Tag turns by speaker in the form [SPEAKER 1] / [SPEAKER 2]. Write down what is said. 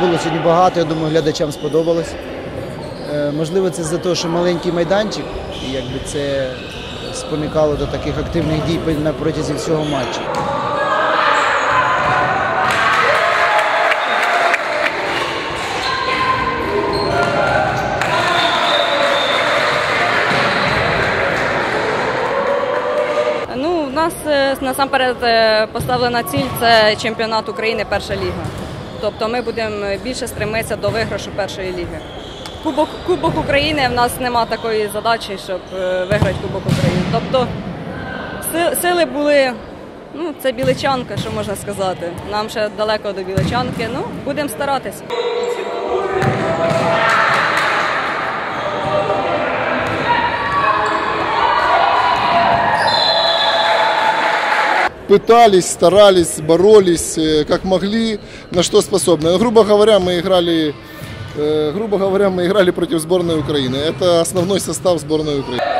[SPEAKER 1] було сьогодні багато, я думаю, глядачам сподобалось. Е, Можливо, це за те, що маленький майданчик, і якби це спонукало до таких активних дій на протязі всього матчу.
[SPEAKER 2] Ну, нас е, насамперед е, поставлена ціль це чемпіонат України перша ліга. Тобто ми будемо більше стремитися до виграшу першої ліги. Кубок, Кубок України в нас нема такої задачі, щоб е, виграти Кубок України. Тобто сили були, ну, це біличанка, що можна сказати. Нам ще далеко до біличанки. Ну, будемо старатися.
[SPEAKER 3] пытались, старались, боролись, э, как могли, на что способны. Грубо говоря, мы играли, э, грубо говоря, мы играли против сборной Украины. Это основной состав сборной Украины.